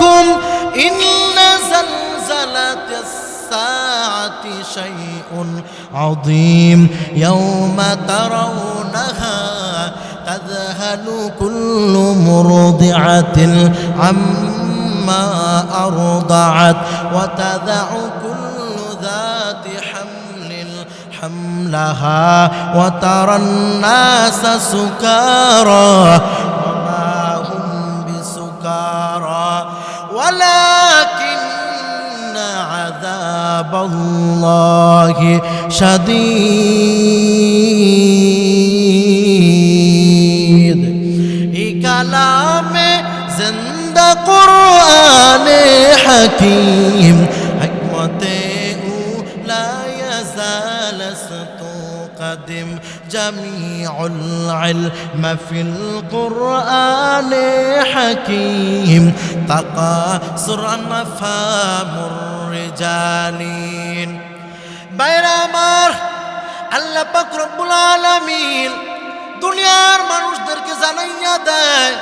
ربكم إن زلزلة الساعة شيء عظيم يوم ترونها تذهل كل مرضعة عما أرضعت وتذع كل ذات حمل حملها وترى الناس سكارى ولكن عذاب الله شديد. كلام زند قرآن حكيم حكمته لا يزال سطور قدم جميع العلم في القرآن حكيم تقاصر مفهوم الرجالين বাইরে আমার আল্লাহ পাক রব্বুল আলামিন দুনিয়ার মানুষদেরকে জানাইয়া দেয়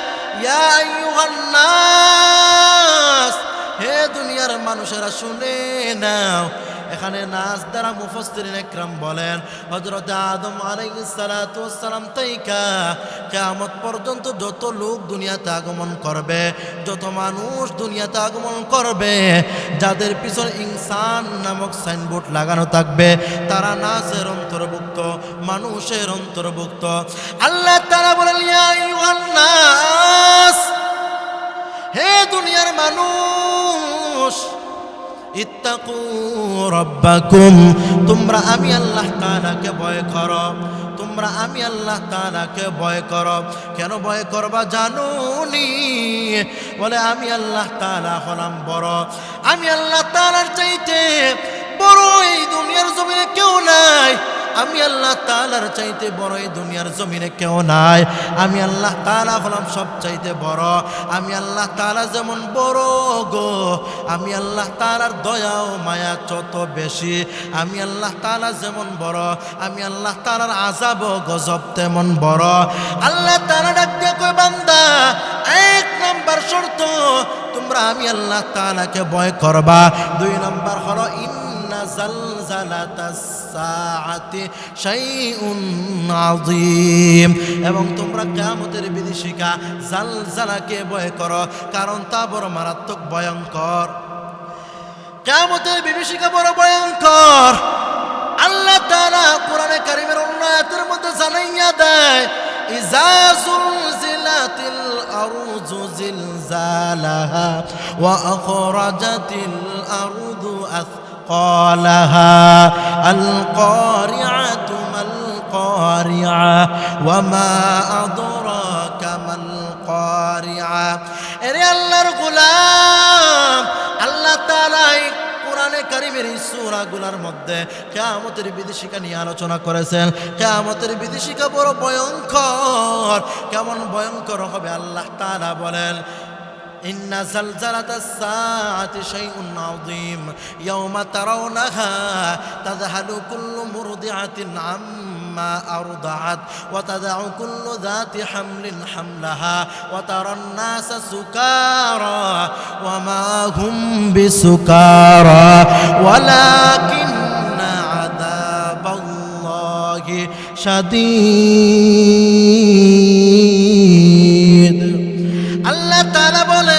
ইয়া আইয়ুহান নাস হে দুনিয়ার মানুষেরা শুনে নাও এখানে নাচ দ্বারা মুফসরিন একরাম বলেন হজরত আদম আলাইসালাম তাইকা কেমত পর্যন্ত যত লোক দুনিয়াতে আগমন করবে, যত মানুষ দুনিয়াতে আগমন করবে, যাদের পিছনে ইনসান নামক সাইনবোর্ড লাগানো থাকবে, তারা নাচের অন্তর্ভুক্ত, মানুষের অন্তর্ভুক্ত। আল্লাহ তারা বলেন হে দুনিয়ার মানুষ ইত্তাকু রব্বাকুম, তোমরা আমি আল্লাহ তাআলাকে ভয় করো, তোমরা আমি আল্লাহ তাআলাকে ভয় করো। কেন ভয় করবা জানুনি? বলে, আমি আল্লাহ তাআলা হলাম বড়। আমি আল্লাহ তাআলার চাইতে বড় এই দুনিয়ার জমিনে কেউ নাই। আমি আল্লাহ তালার চাইতে বড় এই দুনিয়ার জমিনে কেউ নাই। আমি আল্লাহ তালা হলাম সব চাইতে বড়। আমি আল্লাহ তালা যেমন বড় গো, আমি আল্লাহ তালার দয়া ও মায়া যত বেশি। আমি আল্লাহ তালা যেমন বড়, আমি আল্লাহ তালার আজাব গজব তেমন বড়। আল্লাহ তালা ডাক দিয়ে কই বান্দা, এক নাম্বার শর্ত, তোমরা আমি আল্লাহ তালাকে ভয় করবা। দুই নাম্বার হলো ইন এবং তোমরা কিয়ামতের বিভীষিকা জালজালাকে ভয় করো, কারণ তা বড় মারাত্মক ভয়ঙ্কর। কিয়ামতের বিভীষিকা বড় ভয়ঙ্কর। আল্লাহ তাআলা কোরআনে কারীমের অন্য আয়াতের মধ্যে জানাইয়া দেয় আরজু জিলজালাহা ওয়া আখরাজাতিল আরদু أثقالها القارعة ما القارعة وما أدراك ما القارعة এরে আল্লাহর গোলাম আল্লাহ তাআলা এই কোরআনে কারিমের এই সূরাগুলোর মধ্যে কিয়ামতের বিদেশিকা নিয়ে আলোচনা করেছেন কিয়ামতের বিদেশিকা বড় ভয়ঙ্কর কেমন ভয়ঙ্কর হবে আল্লাহ তাআলা বলেন إن زلزلة الساعة شيء عظيم يوم ترونها تذهل كل مرضعة عما أرضعت وتدع كل ذات حمل حملها وترى الناس سكارى وما هم بسكارى ولكن عذاب الله شديد. আল্লাহ তাআলা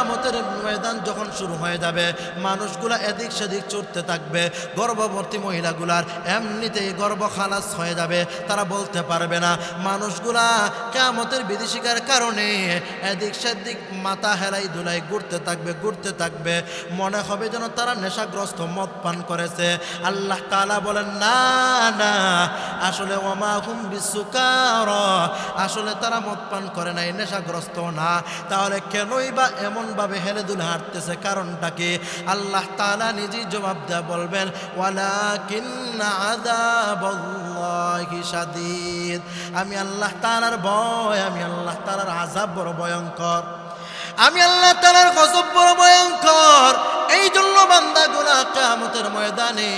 কামতের ময়দান যখন শুরু হয়ে যাবে, মানুষগুলা এদিক সেদিক চড়তে থাকবে, গর্ভবতী মহিলাগুলার এমনিতেই গর্ব খালাস হয়ে যাবে, তারা বলতে পারবে না, মানুষগুলা কামতের বিদেশিকার কারণে এদিক সেদিক মাথা হেলাই দুলাই ঘুরতে থাকবে ঘুরতে থাকবে। মনে হবে যেন তারা নেশাগ্রস্ত মদ পান করেছে। আল্লাহ তাআলা বলেন, না না, আসলে ওমা হুম বিসুকার। আসলে তারা মদ পান করে নাই, নেশাগ্রস্ত না। তাহলে কেনই বা এমনভাবে হেলে দুলে হাঁটতেছে কারণটাকে আল্লাহ তালা নিজেই জবাব দেয়া বলবেন, ওয়ালাকিন্না আদা শাদীদ। আমি আল্লাহ তালার ভয়, আমি আল্লাহ তালার আজাব বড় ভয়ঙ্কর। আমি আল্লাহ তালার গজব বড় ভয়ঙ্কর। এই জন্য কেয়ামতের ময়দানে।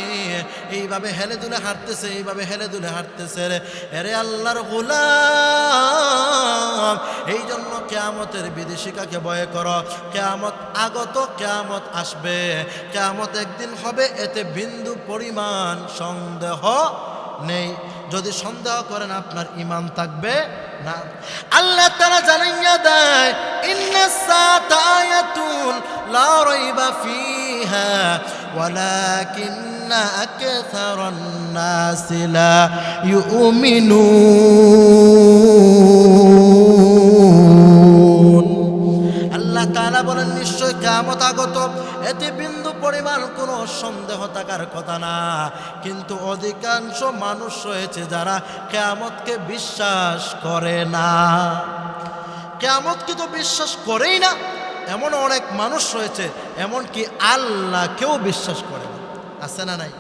এইভাবে হেলে দুলে হাঁটতেছে, এইভাবে হেলে দুলে হাঁটতেছে রে। আল্লাহর গোলাম এই জন্য কেয়ামতের বিদেশিকাকে ভয় কর? কেয়ামত আগত, কেয়ামত আসবে। কেয়ামত একদিন হবে, এতে বিন্দু পরিমাণ সন্দেহ নেই। যদি সন্দেহ করেন আপনার ইমান থাকবে না। আল্লাহ তারা জানাইয়া দেয় ইন্না সাতা আয়াতুন লা রাইবা ফিহা। ওয়ালাকিন্না আকসারান নাস লা ইউমিনুন আল্লাহ তাআলা বলেন, নিশ্চয় কিয়ামত আগত এতে বিন্দু পরিমাণ কোনো সন্দেহ থাকার কথা না। কিন্তু অধিকাংশ মানুষ রয়েছে যারা কেয়ামতকে বিশ্বাস করে না। কেয়ামতকে তো বিশ্বাস করেই না এমন অনেক মানুষ রয়েছে এমন এমনকি আল্লাহকেও বিশ্বাস করে না। আছে না নাই?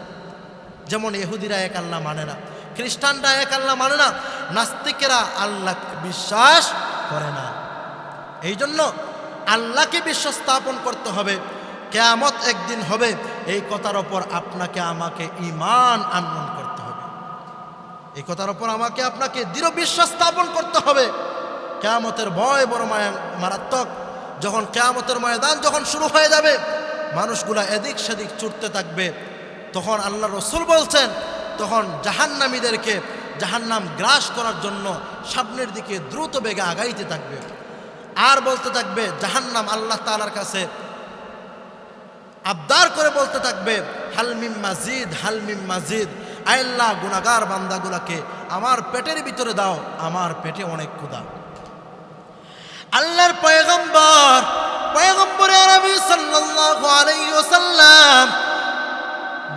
যেমন ইহুদিরা এক আল্লাহ মানে না, খ্রিস্টানরা এক আল্লাহ মানে না, নাস্তিকেরা আল্লাহকে বিশ্বাস করে না। এই জন্য আল্লাহকে বিশ্বাস স্থাপন করতে হবে, কেয়ামত একদিন হবে, এই কথার ওপর আপনাকে, আমাকে ইমান আনয়ন করতে হবে। এই কথার ওপর আমাকে আপনাকে দৃঢ় বিশ্বাস স্থাপন করতে হবে। কেয়ামতের ভয়, বড় মায়া, মারাত্মক যখন কেয়ামতের ময়দান যখন শুরু হয়ে যাবে, মানুষগুলা এদিক সেদিক ছুটতে থাকবে। তখন আল্লাহ রসুল বলছেন, তখন জাহান্নামীদেরকে জাহান্নাম গ্রাস করার জন্য সামনের দিকে দ্রুত বেগে আগাইতে থাকবে। আর বলতে থাকবে, জাহান্নাম আল্লাহ তালার কাছে আবদার করে বলতে থাকবে হালমিম মাজিদ হালমিম মাজিদ আল্লাহ গুনাগার বান্দাগুলাকে আমার পেটের ভিতরে দাও, আমার পেটে অনেক ক্ষুদা আল্লাহর পয়গম্বর পয়গম্বর আরবি সাল্লাল্লাহু আলাইহি ওয়াসাল্লাম,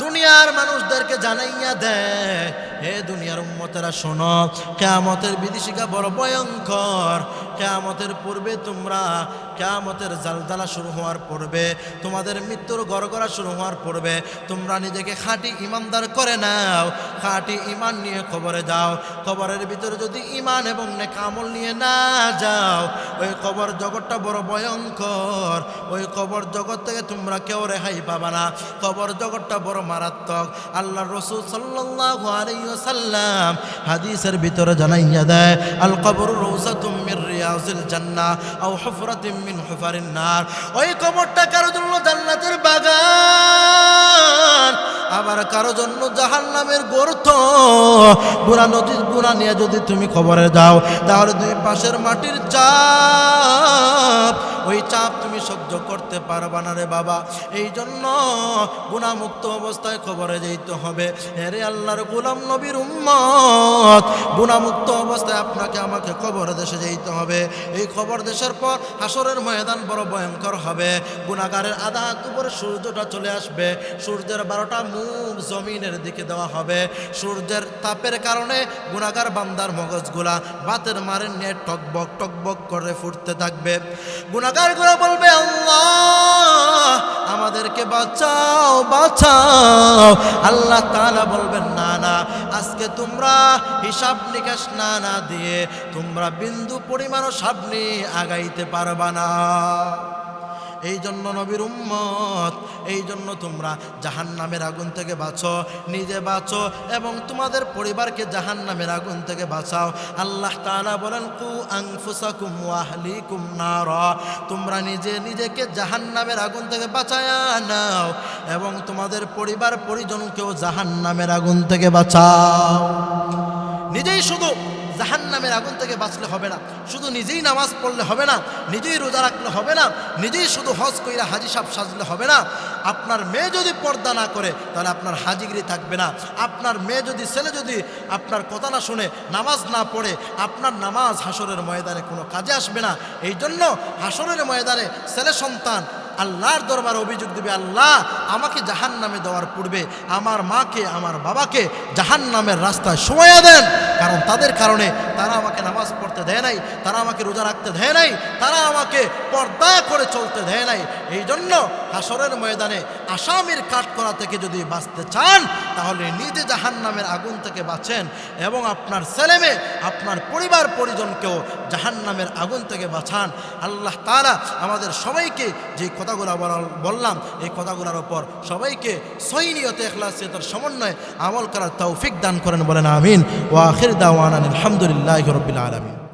দুনিয়ার মানুষদেরকে জানাইয়া দেয়, হে দুনিয়ার উম্মতেরা, শোনো, কেয়ামতের বিদেশিকা বড় ভয়ঙ্কর। কেয়ামতের পূর্বে তোমরা, কেয়ামতের জালজালা শুরু হওয়ার পূর্বে, তোমাদের মৃত্যুর গড়গড়া শুরু হওয়ার পূর্বে, তোমরা নিজেকে খাঁটি ইমানদার করে নাও খাঁটি ইমান নিয়ে খবরে যাও। খবরের ভিতরে যদি ইমান এবং নেকামল নিয়ে না যাও, ওই কবর জগৎটা বড় ভয়ঙ্কর। ওই কবর জগৎ থেকে তোমরা কেউ রেহাই পাবা না। কবর জগৎটা বড় মারাত্মক। আল্লাহ রসুল ওয়াসাল্লাম হাদিসের ভিতরে জানাইয়া দেয় আল কবর রৌসাতুম মির রিয়াজিল জান্নাহ আও হুফরাতিম মিন হুফারিন ওই কবরটা কারও জন্য জান্নাতের বাগান। আবার কারও জন্য জাহান নামের গর্ত। বুড়া নদীর বুড়া নিয়ে যদি তুমি খবরে যাও, তাহলে তুমি পাশের মাটির চাপ ওই চাপ তুমি সহ্য করতে পারবা না রে বাবা। এই জন্য গুণামুক্ত অবস্থায় খবরে যেতে হবে। হেরে আল্লাহর গুলাম নবীর উম্মত, গুণামুক্ত অবস্থায় আপনাকে আমাকে খবর দেশে যেতে হবে। এই খবর দেশের পর হাসরের ময়দান বড় ভয়ঙ্কর হবে। গুণাগারের আধা উপরে সূর্যটা চলে আসবে। সূর্যের বারোটা মুখ জমিনের দিকে দেওয়া হবে। সূর্যের তাপের কারণে গুণাগার বান্দার মগজগুলা বাতের মারের নিয়ে টকবক টকবক করে ফুটতে থাকবে। গুণাগার গুলা বলবে, আল্লাহ, আমাদেরকে বাঁচাও বাঁচাও। আল্লাহ তালা বলবেন, না না, আজকে তোমরা হিসাব নিকাশ না না দিয়ে তোমরা বিন্দু পরিমাণও সামনে আগাইতে পারবা না। এই জন্য নবীর উম্মত এই জন্য তোমরা জাহান নামের আগুন থেকে বাঁচো, নিজে বাঁচো এবং তোমাদের পরিবারকে জাহান নামের আগুন থেকে বাঁচাও। আল্লাহ তাআলা বলেন, কু আনফুসাকুম ওয়াহলিকুম নারা। তোমরা নিজে নিজেকে জাহান নামের আগুন থেকে বাঁচায়া নাও এবং তোমাদের পরিবার পরিজনকেও জাহান নামের আগুন থেকে বাঁচাও। নিজেই শুধু জাহান নামের আগুন থেকে বাঁচলে হবে না। শুধু নিজেই নামাজ পড়লে হবে না, নিজেই রোজা রাখলে হবে না, নিজেই শুধু হজ কইরা হাজি সাপ সাজলে হবে না। আপনার মেয়ে যদি পর্দা না করে, তাহলে আপনার হাজিগিরি থাকবে না। আপনার মেয়ে যদি, ছেলে যদি আপনার কথা না শুনে, নামাজ না পড়ে, আপনার নামাজ হাসরের ময়দানে কোনো কাজে আসবে না। এই জন্য হাসরের ময়দানে ছেলে সন্তান আল্লাহর দরবার অভিযোগ দিবে, আল্লাহ, আমাকে জাহান নামে দেওয়ার পূর্বে আমার মাকে, আমার বাবাকে জাহান নামের রাস্তায় সময়া দেন। কারণ তাদের কারণে তারা আমাকে নামাজ পড়তে দেয় নাই, তারা আমাকে রোজা রাখতে দেয় নাই, তারা আমাকে পর্দা করে চলতে দেয় নাই। এই জন্য হাসরের ময়দানে আসামির কাঠ করা থেকে যদি বাঁচতে চান, তাহলে নিজে জাহান নামের আগুন থেকে বাঁচেন এবং আপনার ছেলেমেয়ে আপনার পরিবার পরিজনকেও জাহান নামের আগুন থেকে বাঁচান। আল্লাহ তারা আমাদের সবাইকে যে কথাগুলো বলা- বললাম, এই কথাগুলোর ওপর সবাইকে সৈনিয়তে তার সমন্বয়ে আমল করার তৌফিক দান করেন বলেন, আমিন। ও আখির দাওয়ান আলহামদুলিল্লাহ রবিল আলমিন।